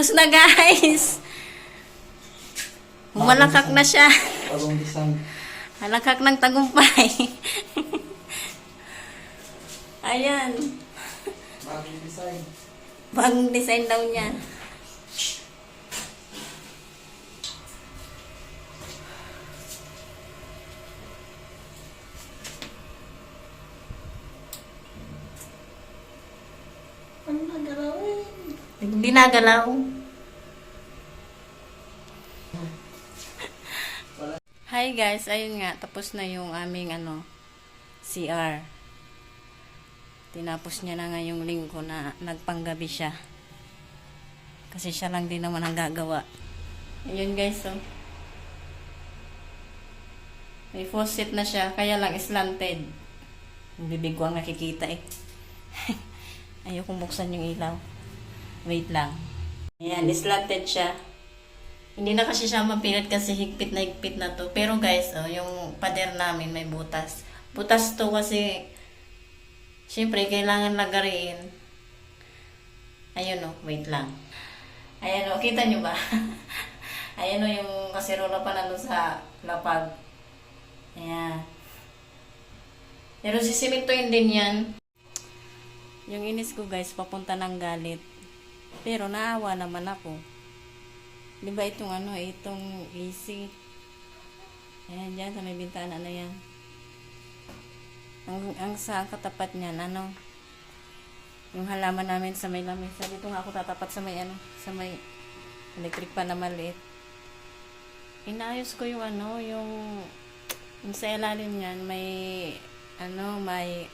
Tapos na guys. Humalakak na siya. Halakak ng tagumpay. Ayan. Bagong design. Bagong design daw niya. Ano na galawin? Hindi nagalaw. Hi guys, ayun nga, tapos na yung aming ano, CR. Tinapos niya na ngayong linggo na nagpanggabi siya. Kasi siya lang din naman ang gagawa. Ayun guys, oh. May faucet na siya, kaya lang slanted. Yung bibig ko ang nakikita eh. Ayokong buksan yung ilaw. Wait lang. Ayan, slanted siya. Hindi na kasi siya mapilit kasi higpit na higpit na to. Pero guys, oh, yung pader namin may butas. Butas to kasi, syempre, kailangan lagarin. Ayun oh, wait lang. Ayan oh, kita nyo ba? Ayan oh, yung kasirola pa nandun sa lapag. Ayan. Pero sisimintuin din yan. Yung inis ko guys, papunta ng galit. Pero naawa naman ako. Di ba itong ano, itong AC. Ayan dyan, sa may bintana na yan. Ang, ang sa katapat niyan, ano, yung halaman namin sa may lamesa. Dito nga ako tatapat sa may ano, sa may electric pa na maliit. Inaayos ko yung ano, yung, yung sa ilalim niyan, may, ano, may,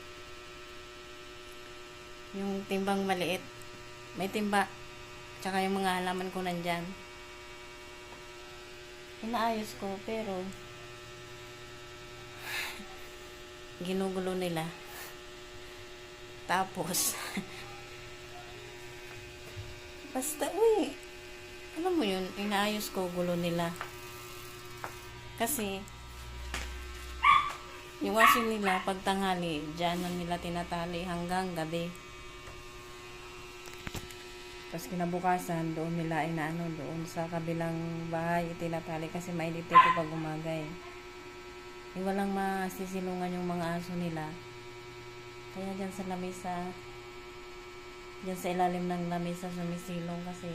yung timbang maliit. May timba. Tsaka yung mga halaman ko nandyan. Inaayos ko, pero ginugulo nila. Tapos, basta, uy, alam mo yun, inaayos ko, gulo nila. Kasi, yung washing nila, pag tanghali, dyan nila tinatali hanggang gabi. Tapos kinabukasan, doon nila inaano doon sa kabilang bahay itinatali kasi mainit ito pag umagay. Eh, walang masisilungan yung mga aso nila. Kaya dyan sa lamesa, dyan sa ilalim ng lamesa sumisilong kasi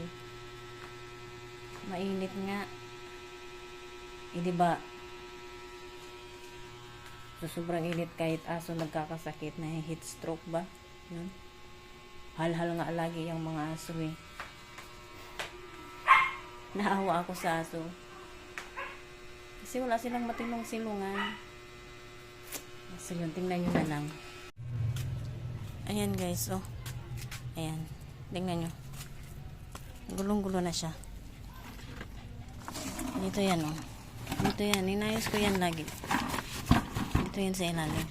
mainit nga. Eh, di ba? So, sobrang init kahit aso nagkakasakit na heat stroke ba? Yun hal-hal nga lagi yung mga aso eh. Naawa ako sa aso. Kasi wala silang matinong silungan. So yun, tingnan nyo na lang. Ayan guys, oh. Ayan. Tingnan nyo. Gulong-gulo na siya. Dito yan, oh. Dito yan. Inayos ko yan lagi. Dito yan sa ilalim.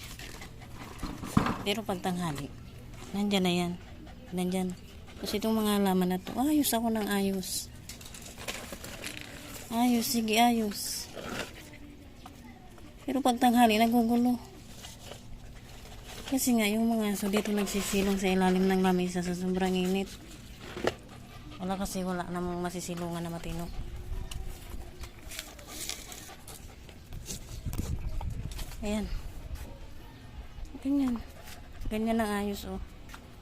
Pero pag tanghali, nandyan na yan nandyan. Kasi itong mga halaman na to, ayos ako ng ayos. Ayos, sige ayos. Pero pag tanghali, nagugulo. Kasi nga, yung mga aso dito nagsisilong sa ilalim ng lamesa sa sobrang init. Wala kasi wala namang masisilungan na matino. Ayan. Ganyan. Ganyan ang ayos, oh.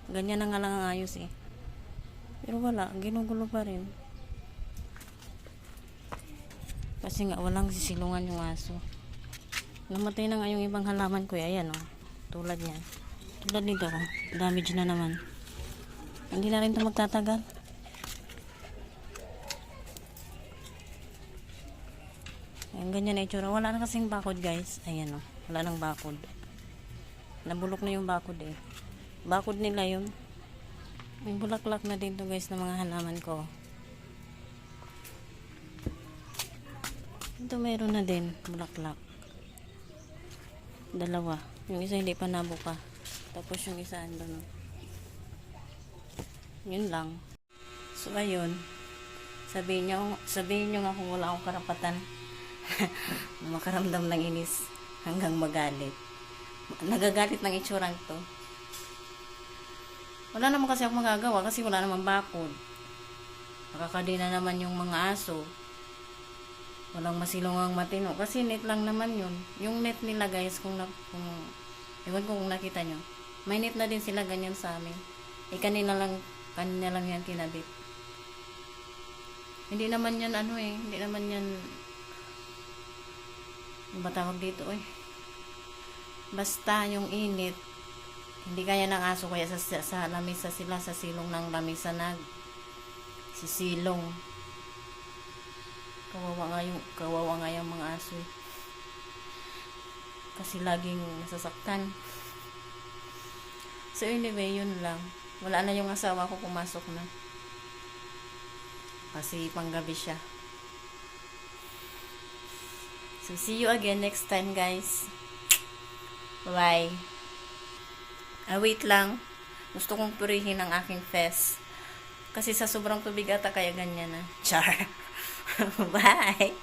Ganyan na nga lang ang ayos eh. Pero wala, ginugulo pa rin. Kasi nga walang sisilungan yung aso. Namatay na nga yung ibang halaman ko eh. Ayan oh. Tulad yan. Tulad nito oh. Damage na naman. Hindi na rin ito magtatagal. Ayan, ganyan na itsura. Wala na kasing bakod guys. Ayan oh. Wala nang bakod. Nabulok na yung bakod eh. Bakod nila yun. May bulaklak na dito guys ng mga halaman ko. Ito mayroon na din bulaklak. Dalawa. Yung isa hindi pa nabuka. Tapos yung isa ando no. Yun lang. So ayun. Sabihin niyo, sabihin niyo nga kung wala akong karapatan na makaramdam ng inis hanggang magalit. Nagagalit ng itsurang to. Wala naman kasi ako magagawa kasi wala naman bakod. Nakakadina naman yung mga aso. Walang masilungang matino. Kasi net lang naman yun. Yung net nila guys, kung, na, kung ewan ko kung nakita nyo. May net na din sila ganyan sa amin. Eh kanina lang, kanina lang yan kinabit. Hindi naman yan ano eh, hindi naman yan, ano dito eh. Basta yung init, hindi kaya ng aso kaya sa, sa, sa lamisa sila, sa silong ng lamisa nag sisilong. Kawawa nga yung, kawawa nga yung mga aso eh. Kasi laging nasasaktan. So anyway, yun lang. Wala na yung asawa ko pumasok na. Kasi panggabi siya. So see you again next time guys. Bye. Ah, wait lang. Gusto kong purihin ang aking fest. Kasi sa sobrang tubig ata kaya ganyan na. Char. Bye.